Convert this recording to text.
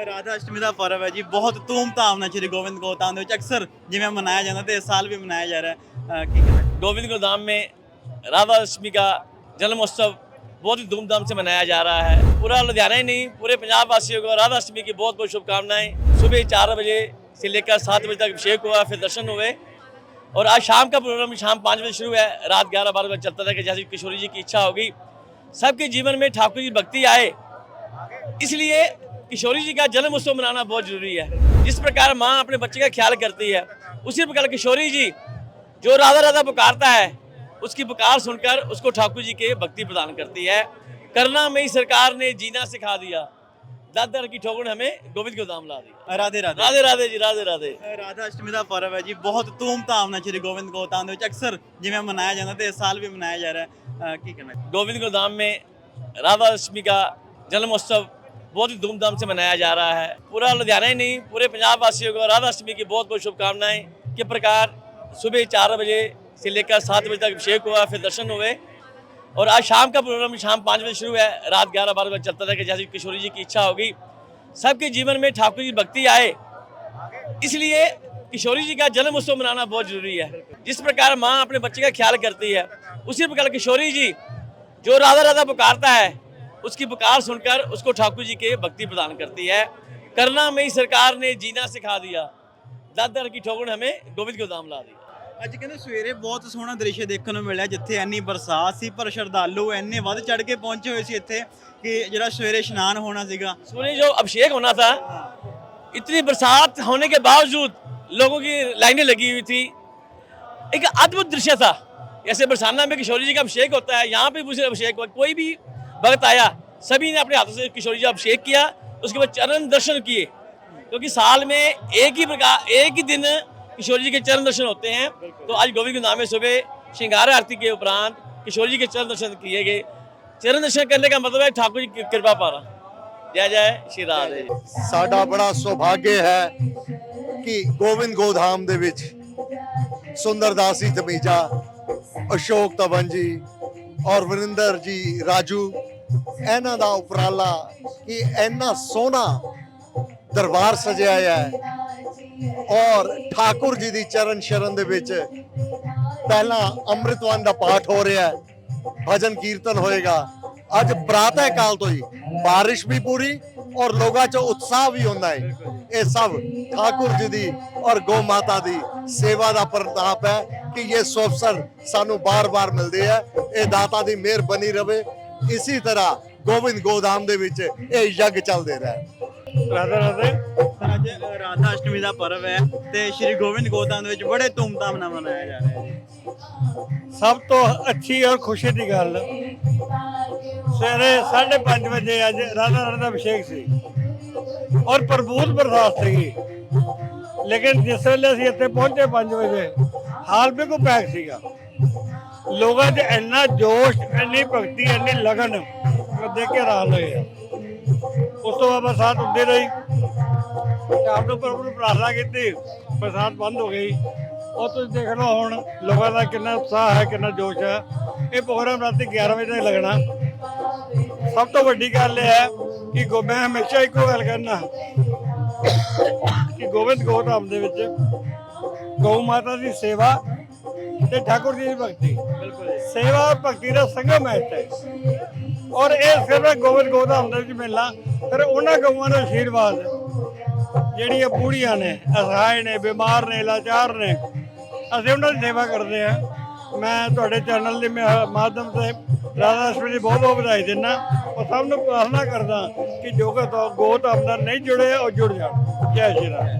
ਰਾਧਾ ਅਸ਼ਟਮੀ ਦਾ ਪਰਵ ਹੈ ਜੀ ਬਹੁਤ ਧੂਮਧਾਮ ਨਾਲ ਸ਼੍ਰੀ ਗੋਬਿੰਦ ਗੋਤਾਮ ਦੇ ਵਿੱਚ ਅਕਸਰ ਜਿਵੇਂ ਮਨਾਇਆ ਜਾਂਦਾ ਤੇ ਇਸ ਸਾਲ ਵੀ ਮਨਾਇਆ ਜਾ ਰਿਹਾ ਹੈ ਅਹ ਕੀ ਕਹਿਣਾ गोविंद को धाम में राधा अष्टमी का जन्म उत्सव बहुत ही धूमधाम से मनाया जा रहा है पूरा लुधियाना ही नहीं पूरे पंजाब वासियों को राधा अष्टमी की बहुत बहुत शुभकामनाएं सुबह चार बजे से लेकर सात बजे तक अभिषेक हुआ फिर दर्शन हुए और आज शाम का प्रोग्राम शाम पाँच बजे शुरू है रात ग्यारह बारह बजे चलता था कि जैसे किशोरी जी की इच्छा होगी सबके जीवन में ठाकुर जी भक्ति आए इसलिए किशोरी जी का जन्म उत्सव मनाना बहुत जरूरी है जिस प्रकार माँ अपने बच्चे का ख्याल करती है उसी प्रकार किशोरी जी जो राधा राधा पुकारता है उसकी पुकार सुनकर उसको ठाकुर जी के भक्ति प्रदान करती है करना में ही सरकार ने जीना सिखा दिया दर दर की ठोकर हमें गोविंद को दाम ला दी ਰਾਧੇ ਰਾਧੇ राधे राधे जी राधे राधे ਰਾਧਾ ਅਸ਼ਟਮੀ ਦਾ ਪਰਵ ਹੈ ਜੀ ਬਹੁਤ ਧੂਮਧਾਮ ਨਾਲ ਸ਼੍ਰੀ ਗੋਬਿੰਦ ਗੋਤਾਮ ਦੇ ਵਿੱਚ ਅਕਸਰ ਜਿਵੇਂ ਮਨਾਇਆ ਜਾਂਦਾ ਤੇ ਇਸ ਸਾਲ ਵੀ ਮਨਾਇਆ ਜਾ ਰਿਹਾ ਹੈ ਅਹ ਕੀ ਕਹਿਣਾ गोविंद को धाम में राधा अष्टमी का जन्म उत्सव बहुत ही धूमधाम से मनाया जा रहा है। पूरा लुधियाना ही नहीं, पूरे पंजाब वासियों को राधा अष्टमी की बहुत बहुत शुभकामनाएँ। के प्रकार सुबह चार बजे से लेकर सात बजे तक अभिषेक हुआ, फिर दर्शन हुए। और आज शाम का प्रोग्राम शाम पाँच बजे शुरू है। रात ग्यारह बारह बजे चलता था कि जैसे किशोरी जी की इच्छा होगी। सबके जीवन में ठाकुर जी भक्ति आए। इसलिए किशोरी जी का जन्म उत्सव मनाना बहुत ज़रूरी है। जिस प्रकार माँ अपने बच्चे का ख्याल करती है, उसी प्रकार किशोरी जी, जो राधा राधा पुकारता है उसकी पुकार सुनकर उसको ठाकुर जी के भक्ति प्रदान करती है करना में ही सरकार ने जीना सिखा दिया दर दर की ठोकर हमें गोविंद को दाम ला दी ਅੱਜ ਕਹਿੰਦੇ ਸਵੇਰੇ ਬਹੁਤ ਸੋਹਣਾ ਦ੍ਰਿਸ਼ ਦੇਖਣ ਨੂੰ ਮਿਲਿਆ ਜਿੱਥੇ ਇੰਨੀ ਬਰਸਾਤ ਸੀ ਪਰ ਸ਼ਰਧਾਲੂ ਇੰਨੇ ਵੱਧ ਚੜ ਕੇ ਪਹੁੰਚੇ ਹੋਏ ਸੀ ਇੱਥੇ ਕਿ ਜਿਹੜਾ ਸਵੇਰੇ ਇਸ਼ਨਾਨ ਹੋਣਾ ਸੀਗਾ सुनिए जो अभिषेक होना था इतनी बरसात होने के बावजूद लोगों की लाइनें लगी हुई थी एक अद्भुत दृश्य था जैसे बरसाना में किशोरी जी का अभिषेक होता है यहाँ पे भी उसे अभिषेक हुआ कोई भी भक्त आया सभी ने अपने हाथों से किशोरी जी का अभिषेक किया उसके बाद चरण दर्शन किए क्योंकि साल में एक ही प्रकार एक ही दिन किशोरी जी के चरण दर्शन होते हैं तो आज गोविंद के नाम में सुबह श्रृंगार आरती के उपरांत किशोरी जी के चरण दर्शन किए गए चरण दर्शन करने का मतलब है ठाकुर जी की कृपा पाना जय जय श्री राधे ਸਾਡਾ ਬੜਾ ਸੁਭਾਗਯ ਹੈ ਕਿ ਗੋਬਿੰਦ ਗੋਧਾਮ ਦੇ ਵਿੱਚ ਸੁੰਦਰਦਾਸੀ ਤਮੀਜਾ ਅਸ਼ੋਕ ਤਵਨ ਜੀ ਔਰ ਵਰਿੰਦਰ ਜੀ ਰਾਜੂ ਇਹਨਾਂ ਦਾ ਉਪਰਾਲਾ ਕਿ ਇੰਨਾ ਸੋਹਣਾ ਦਰਬਾਰ ਸਜਿਆ ਹੈ। ਔਰ ਠਾਕੁਰ ਜੀ ਦੀ ਚਰਨ ਸ਼ਰਨ ਦੇ ਵਿੱਚ ਪਹਿਲਾਂ ਅੰਮ੍ਰਿਤਵਾਨ ਦਾ ਪਾਠ ਹੋ ਰਿਹਾ ਹੈ। ਭਜਨ ਕੀਰਤਨ ਹੋਏਗਾ। ਅੱਜ ਪ੍ਰਾਤः ਕਾਲ ਤੋਂ ਹੀ। ਬਾਰਿਸ਼ ਵੀ ਪੂਰੀ ਔਰ ਲੋਕਾਂ 'ਚ ਉਤਸ਼ਾਹ ਵੀ ਹੁੰਦਾ ਹੈ। ਇਹ ਸਭ ਠਾਕੁਰ ਜੀ ਦੀ ਔਰ ਗੋ ਮਾਤਾ ਦੀ ਸੇਵਾ ਦਾ ਪ੍ਰਤਾਪ ਹੈ ਕਿ ਇਹ ਸੁਅਵਸਰ ਸਾਨੂੰ ਬਾਰ-ਬਾਰ ਮਿਲਦੇ ਆ। ਇਹ ਦਾਤਾ ਦੀ ਮਿਹਰ ਬਣੀ ਰਵੇ। ਇਸੇ ਤਰ੍ਹਾਂ ਗੋਬਿੰਦ ਗੋਧਾਮ ਦੇ ਵਿੱਚ ਇਹ ਯੱਗ ਚੱਲਦੇ ਰਹੇ। ਰਾਧਾ ਰਾਧੇ ਅੱਜ ਰਾਧਾ ਅਸ਼ਟਮੀ ਦਾ ਪਰਵ ਹੈ ਤੇ ਸ਼੍ਰੀ ਗੋਬਿੰਦ ਗੋਤਾਮ ਦੇ ਵਿੱਚ ਬੜੇ ਧੂਮਧਾਮ ਨਾਲ ਮਨਾਇਆ ਜਾ ਰਿਹਾ ਹੈ। ਸਭ ਤੋਂ ਅੱਛੀ ਔਰ ਖੁਸ਼ੀ ਦੀ ਗੱਲ ਸਵੇਰੇ 5:30 ਵਜੇ ਅੱਜ ਰਾਧਾ ਰਾਧਾ ਦਾ ਅਭਿਸ਼ੇਕ ਸੀ ਔਰ ਪ੍ਰਭੂਤ ਬਰਸਾਤ ਸੀਗੀ। ਲੇਕਿਨ ਜਿਸ ਵੇਲੇ ਅਸੀਂ ਇੱਥੇ ਪਹੁੰਚੇ 5 ਵਜੇ ਹਾਲ ਬਿਲਕੁਲ ਪੈਕ ਸੀਗਾ। ਲੋਕਾਂ 'ਚ ਇੰਨਾ ਜੋਸ਼, ਇੰਨੀ ਭਗਤੀ, ਇੰਨੀ ਲਗਨ ਦੇਖ ਕੇ ਹੈਰਾਨ ਹੋਏ ਆ। ਉਸ ਤੋਂ ਬਾਅਦ ਬਰਸਾਤ ਹੁੰਦੀ ਰਹੀ। ਸ਼ਾਮ ਨੂੰ ਪ੍ਰਭੂ ਨੂੰ ਪ੍ਰਾਰਥਨਾ ਕੀਤੀ, ਬਰਸਾਤ ਬੰਦ ਹੋ ਗਈ। ਉਹ ਤੁਸੀਂ ਦੇਖ ਲਓ ਹੁਣ ਲੋਕਾਂ ਦਾ ਕਿੰਨਾ ਉਤਸ਼ਾਹ ਹੈ, ਕਿੰਨਾ ਜੋਸ਼ ਹੈ। ਇਹ ਪ੍ਰੋਗਰਾਮ ਰਾਤੀ 11 ਵਜੇ ਤੱਕ ਲੱਗਣਾ। ਸਭ ਤੋਂ ਵੱਡੀ ਗੱਲ ਇਹ ਹੈ ਕਿ ਗੋ ਮੈਂ ਹਮੇਸ਼ਾ ਇੱਕੋ ਗੱਲ ਕਰਨਾ ਕਿ ਗੋਬਿੰਦ ਗੋਧਾਮ ਦੇ ਵਿੱਚ ਗਊ ਮਾਤਾ ਦੀ ਸੇਵਾ ਤੇ ਠਾਕੁਰ ਜੀ ਦੀ ਭਗਤੀ। ਸੇਵਾ ਭਗਤੀ ਦਾ ਸੰਗਮ ਹੈ ਇੱਥੇ। ਔਰ ਇਹ ਸਿਰਫ ਗੋਬਿੰਦ ਗੋਧਾਮ ਦੇ ਵਿੱਚ ਮਿਲਣਾ ਫਿਰ ਉਹਨਾਂ ਗਊਆਂ ਦਾ ਆਸ਼ੀਰਵਾਦ ਜਿਹੜੀਆਂ ਬੂੜੀਆਂ ਨੇ, ਅਸਹਾਏ ਨੇ, ਬਿਮਾਰ ਨੇ, ਲਾਚਾਰ ਨੇ, ਅਸੀਂ ਉਹਨਾਂ ਦੀ ਸੇਵਾ ਕਰਦੇ ਹਾਂ। ਮੈਂ ਤੁਹਾਡੇ ਚੈਨਲ ਦੇ ਮਾ- ਮਾਧਿਅਮ ਤੇ ਰਾਧਾ ਅਸ਼ਟਮੀ ਦੀ ਬਹੁਤ ਬਹੁਤ ਵਧਾਈ ਦਿੰਦਾ। ਔਰ ਸਭ ਨੂੰ ਪ੍ਰਾਰਥਨਾ ਕਰਦਾ ਕਿ ਜੋ ਕਿ ਗੋਤ ਆਮਦਨ ਨਹੀਂ ਜੁੜੇ ਉਹ ਜੁੜ ਜਾਣ। ਜੈ ਸ਼੍ਰੀ ਰਾਮ।